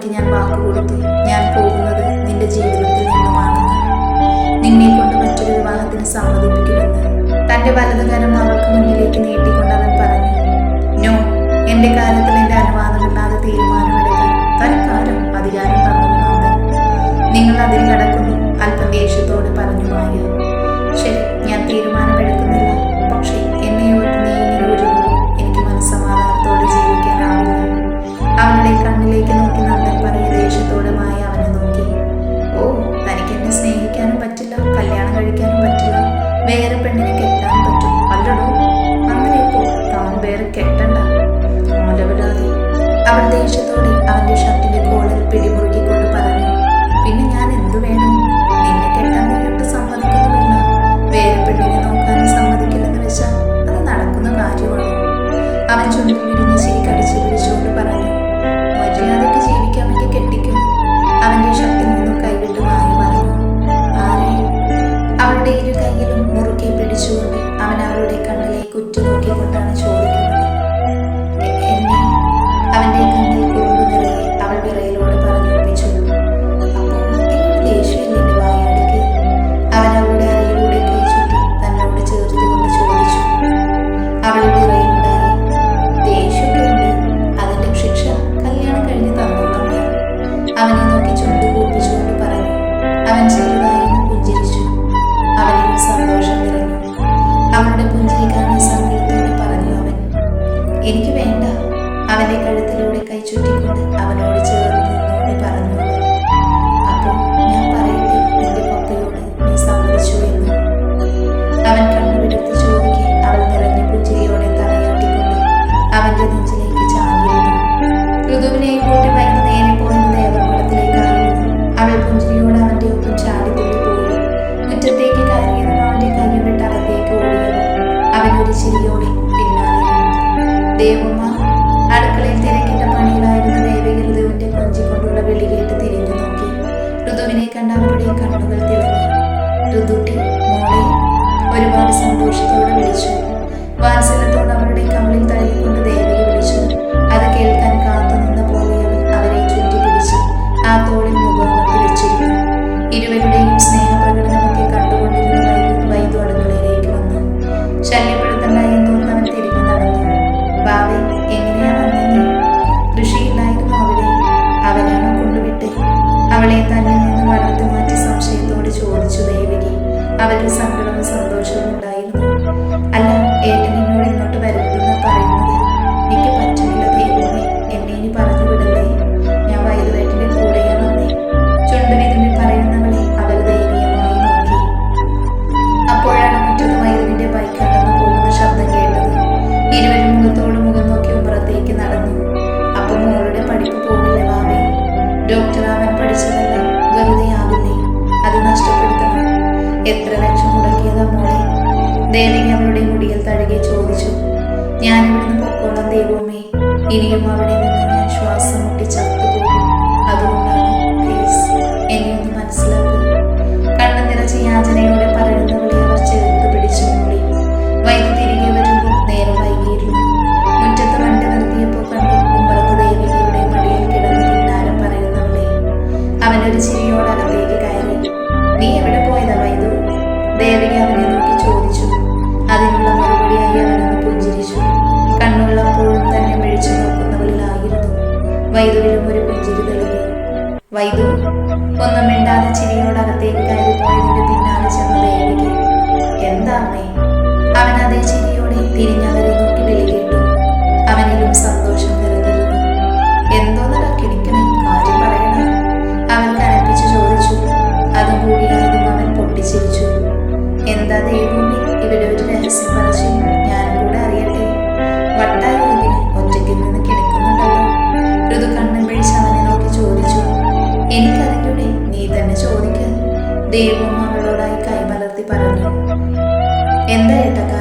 അവൾക്ക് ഞാൻ വാക്കു കൊടുത്തു. ഞാൻ പോകുന്നത് നിന്റെ ജീവിതത്തിൽ നിന്നുമാണെന്ന് നിന്നെ കൊണ്ട് മറ്റൊരു വിവാഹത്തിന് സമ്മതിപ്പിക്കുമെന്ന് തന്റെ വലതുകരം അവൾക്ക് മുന്നിലേക്ക് നീട്ടിക്കൊണ്ട് അവൻ പറഞ്ഞു. നോ എന്റെ കാലത്തിൽ എന്റെ അനുവാദമില്ലാതെ തീരുമാനമെടുക്കാൻ തൽക്കാലം അധികാരം തന്നുകൊണ്ട് നിങ്ങൾ അതിൽ കടക്കുന്നു അല്പം ദേഷ്യത്തോട് പറഞ്ഞു മാറി ശരി ഞാൻ തീരുമാനം കരങ്ങളിലൂടെ കൈ ചുറ്റിക്കൊണ്ട് അവനോട് ചേർന്ന് നിന്നോട് പറഞ്ഞു. 想个小时的。ദേവിക അവളുടെ മുടിയിൽ തഴുകി ചോദിച്ചു. ഞാനിവിടുന്ന് പൊക്കോളം ദൈവമേ. ഇനിയും അവിടെ വൈദു ഒന്നും മിണ്ടാതെ ചിരിയോടകത്തേക്ക് കയറി പോയതിന്റെ പിന്നാലെ ചെന്ന ദേവിക എന്താ അമ്മേ അവൻ അതേ ചിരിയോടെ തിരിഞ്ഞവരെ നോക്കി വിളികിട്ടു അവനിലും സന്തോഷം നിറഞ്ഞിരുന്നു. എന്തോ നടക്കിടിക്കണം കാര്യം പറയണം? അവൻ കനപ്പിച്ചു ചോദിച്ചു. അതും കൂടിയായതും അവൻ പൊട്ടിച്ചിരിച്ചു. എന്താ ദേവി? ദൈവം അവളോടായി കൈമലർത്തി പറഞ്ഞു. എന്താ ഏട്ടക്ക?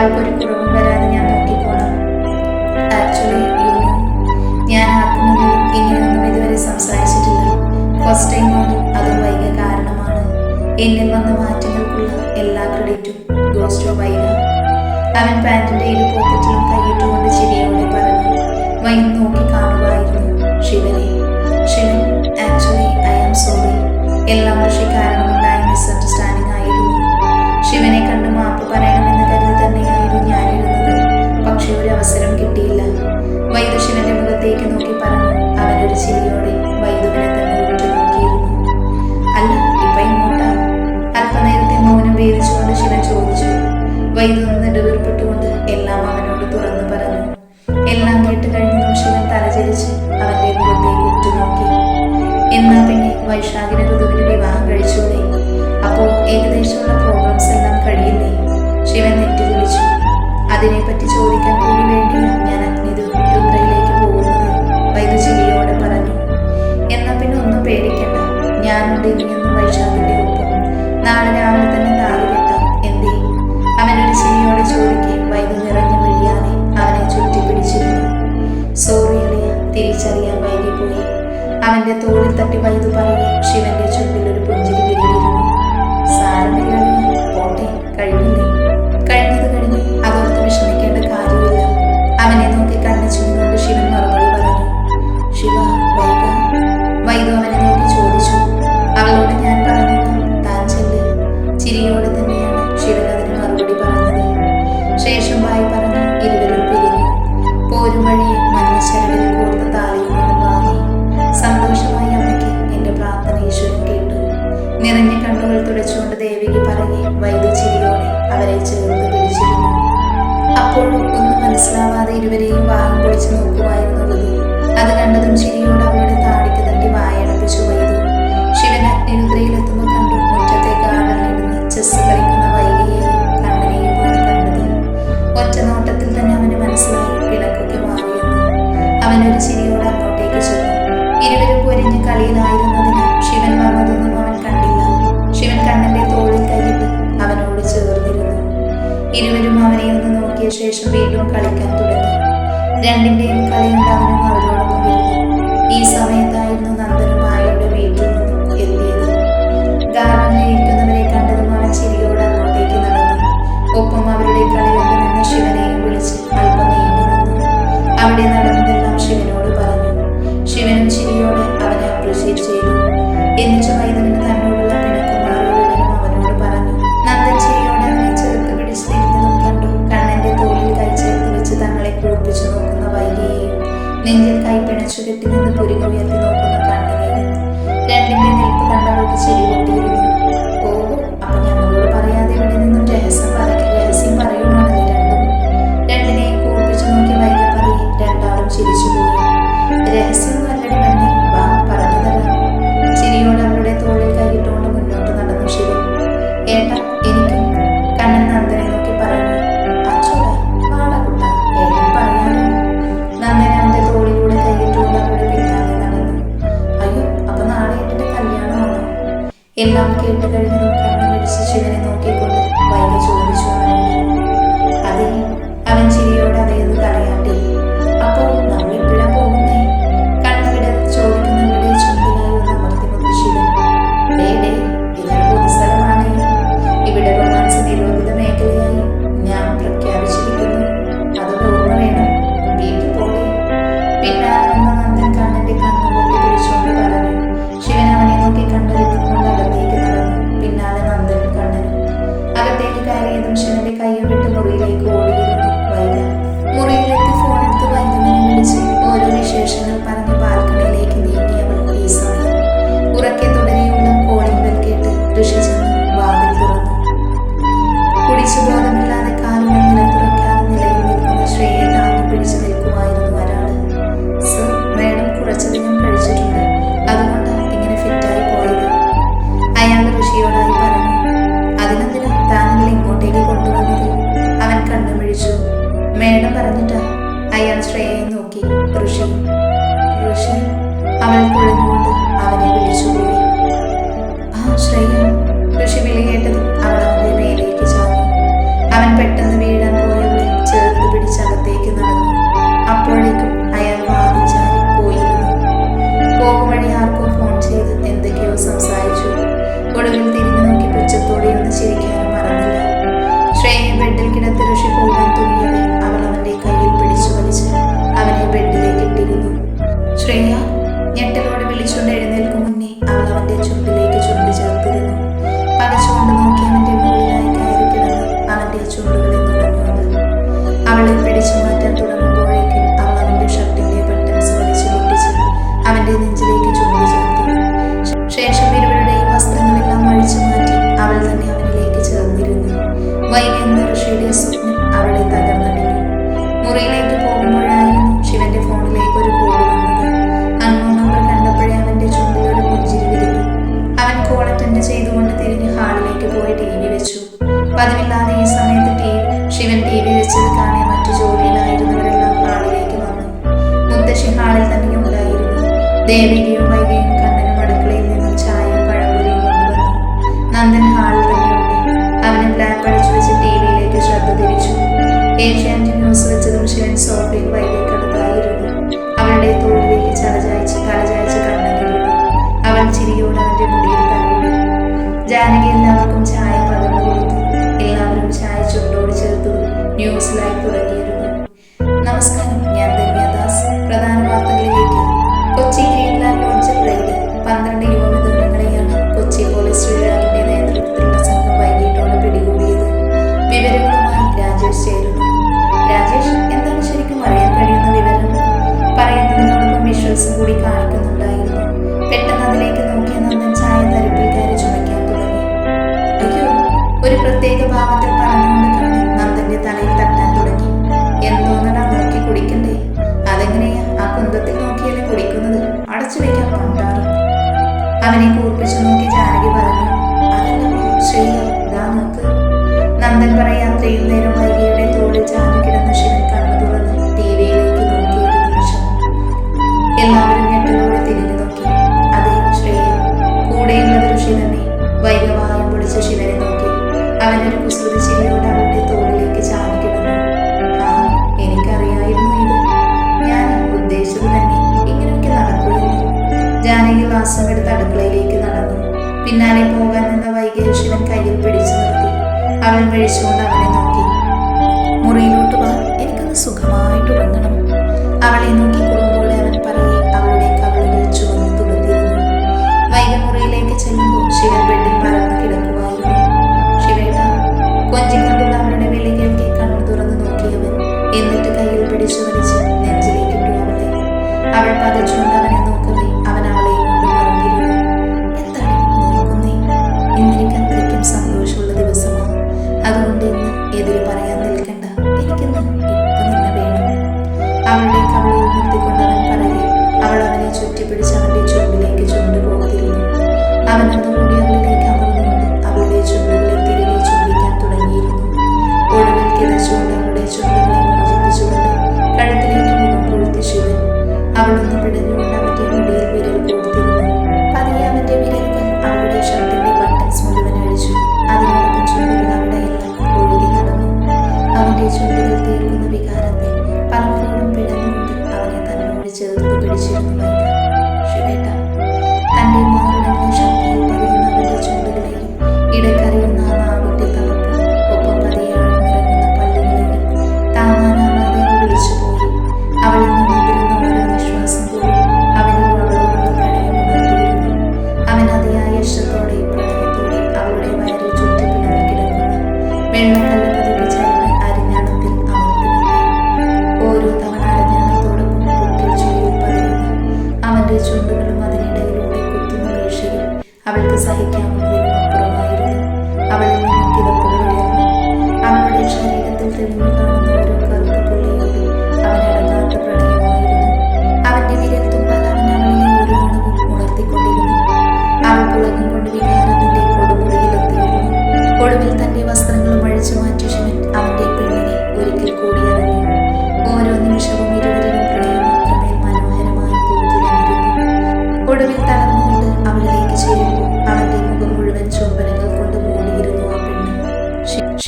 വായ്പ കുറവും വരാതെ ഞാൻ നോക്കിക്കോളാം. ആക്ച്വലി ഞാൻ ആർക്കൊന്നും ഇങ്ങനെയൊന്നും ഇതുവരെ സംസാരിച്ചിട്ടില്ല. ഫസ്റ്റ് ടൈമാണ് അത് വൈക കാരണമാണ്. എന്നിൽ വന്ന മാറ്റങ്ങൾക്കുള്ള എല്ലാ ക്രെഡിറ്റും ഗോസ് ടു വൈക. അവൻ പാന്റിന്റെ ഇരു പോക്കറ്റിലും കൈയിട്ടുകൊണ്ട് ചിരിയോടെ പറഞ്ഞു വൈകി നോക്കി കാണുമായിരുന്നു ശിവനെ. Shivan actually I am sorry എല്ലാം കൃഷി ചെയ്യാൻ വൈകിപ്പോയി അവന്റെ തോളിൽ തട്ടി വൈദു പറഞ്ഞു ശിവന്റെ ചുണ്ടിൽ ഒരു പുഞ്ചിരി വിരിഞ്ഞിരുന്നു സാരമില്ല പോട്ടെ കഴിഞ്ഞില്ലേ? കഴിഞ്ഞത് കഴിഞ്ഞു അതോർത്ത് വിഷമിക്കേണ്ട കാര്യമില്ല. അവനെ നോക്കി കണ്ണു ചുമന്നുകൊണ്ട് ശിവൻ മറന്നു മനസ്സിലാവാതെ ഇരുവരെയും വാഹം പൊളിച്ച് നോക്കുമായിരുന്നു അത് കണ്ടതും ചിരിയോട് അവളുടെ താടിക്ക് തട്ടി വായടപ്പിച്ചു വൈകി ശിവൻ അഗ്നിരുദ്രയിലെത്തുമ്പോൾ കണ്ടു. മുറ്റത്തെ കാടലിരുന്ന് ചെസ് കളിക്കുന്ന വൈകിയെയും കണ്ടത്. ഒറ്റ നോട്ടത്തിൽ തന്നെ അവന് മനസ്സിലായി പിണക്കൊക്കെ മാറിയെന്ന്. അവനൊരു ചിരിയോട് അങ്ങോട്ടേക്ക് ചെന്നു. ഇരുവരും പൊരിഞ്ഞ് കളിയിലായിരുന്നതിന് ശിവൻ വന്നതൊന്നും അവൻ കണ്ടില്ല. ശിവൻ കണ്ണന്റെ തോളിൽ അവനോട് ചേർന്നിരുന്നു. ഇരുവരും അവനെ ശേഷം വീണ്ടും കളിക്കാൻ തുടങ്ങി. രണ്ടിന്റെയും കളി ഉണ്ടാവുന്ന எல்லாம் கேட்டு അവനെ കൂർപ്പിച്ചു നോക്കി ജാനകി പറഞ്ഞു അതെന്താ ശ്രീ നന്ദൻ പറയാത്രയും നേരം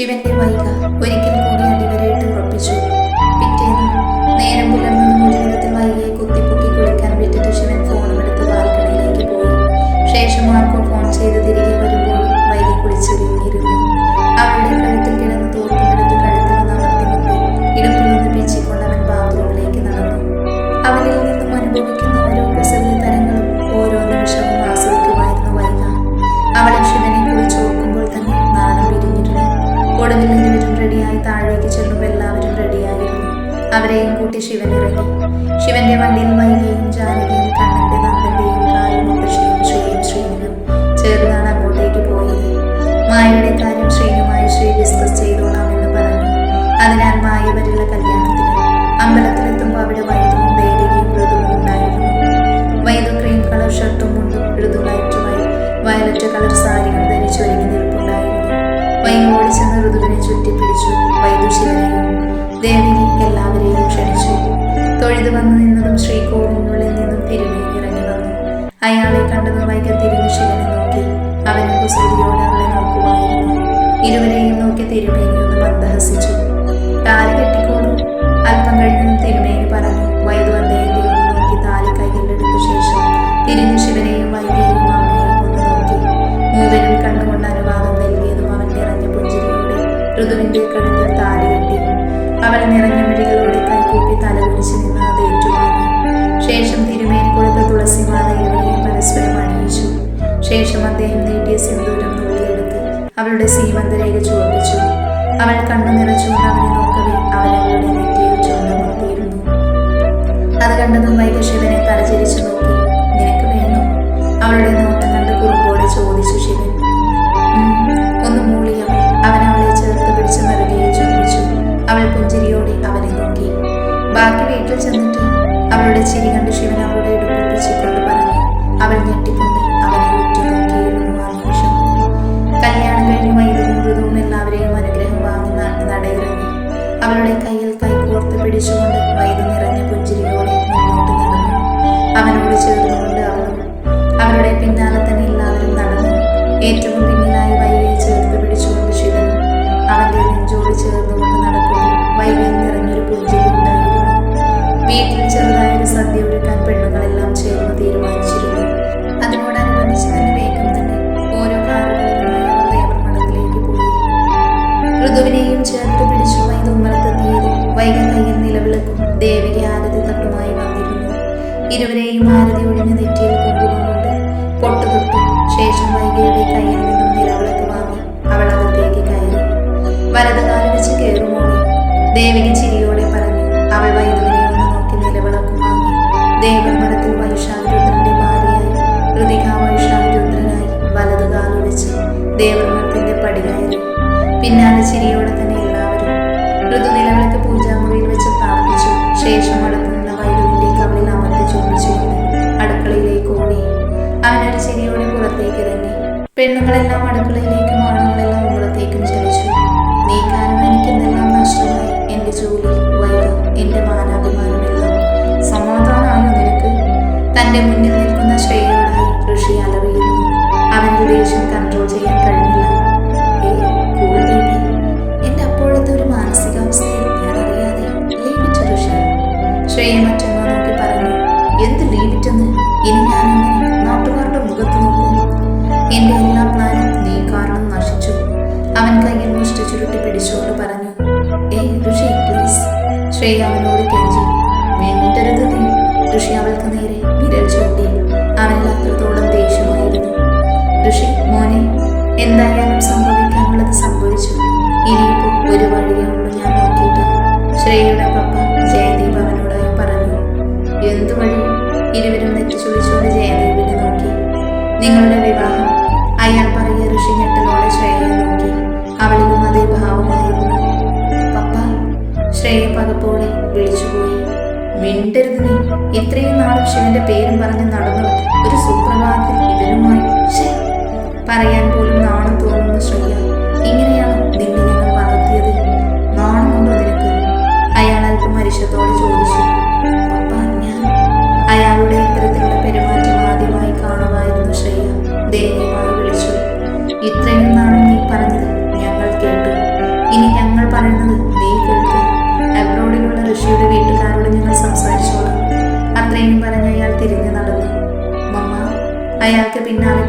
ശിവന്റെ വൈക. ഒരിക്കൽ അവരെയും കൂട്ടി ശിവൻ ഇറങ്ങി ശിവന്റെ വണ്ടിയിൽ കഴുകവിന്റെ കഴുത്തിൽ താലി കെട്ടി. അവൾ നിറഞ്ഞ മിഴികളോടെ കൈകൂപ്പി തലകുടിച്ച് നിന്ന് അത് ഏറ്റുവാങ്ങി. ശേഷം തിരുമേൽ കൊടുത്ത തുളസി ഇവരെയും പരസ്പരം അണിയിച്ചു. ശേഷം അദ്ദേഹം നീട്ടിയ സിന്ദൂരം നുള്ളിയെടുത്ത് അവളുടെ സീമന്തരേഖ ചോദിച്ചു അവൾ കണ്ണു നിറച്ചു അവനെ നോക്കവേ അവൻ അവളുടെ നെറ്റിയിൽ ചുവന്ന നിർത്തിയിരുന്നു അത് കണ്ടതും വൈകശിവനെ തലചരിച്ചു നോക്കി. നിനക്ക് വേണോ? അവളുടെ നോട്ടം കണ്ട് കുറുമ്പോടെ ചോദിച്ചു ശിവൻ. ചെന്നിട്ട് അവളുടെ ചിരി കണ്ട് ശിവൻ അവളുടെ ഇരുവരെയും ഭാരതി ഒഴിഞ്ഞ നെറ്റിയിൽ കൊണ്ടുപോകുന്നുണ്ട് പൊട്ടുതൊട്ടു ശേഷം വൈകിയുടെ കയ്യിൽ നിന്നും നിലവിളക്ക് വാങ്ങി അവൾ അകത്തേക്ക് കയറി. വലതുകാല വെച്ച് കയറുമോളി ദേവികി ചിരിയോടെ പറഞ്ഞു അവൾ വൈദ്യുതി നോക്കി നിലവിളക്ക് വാങ്ങി. ദേവൻ കിരണങ്ങളെല്ലാം അടുക്കളയിലേക്കും ആണുങ്ങളെല്ലാം ഉള്ളത്തേക്കും ചലിച്ചു. നീ കാരണം എനിക്കെന്നെല്ലാം നഷ്ടമായി? എന്റെ ജോലി വൈകും എന്റെ മാനാഭിമാനമെല്ലാം. സമാധാനമാണ് നിനക്ക്? തന്റെ മുന്നിൽ not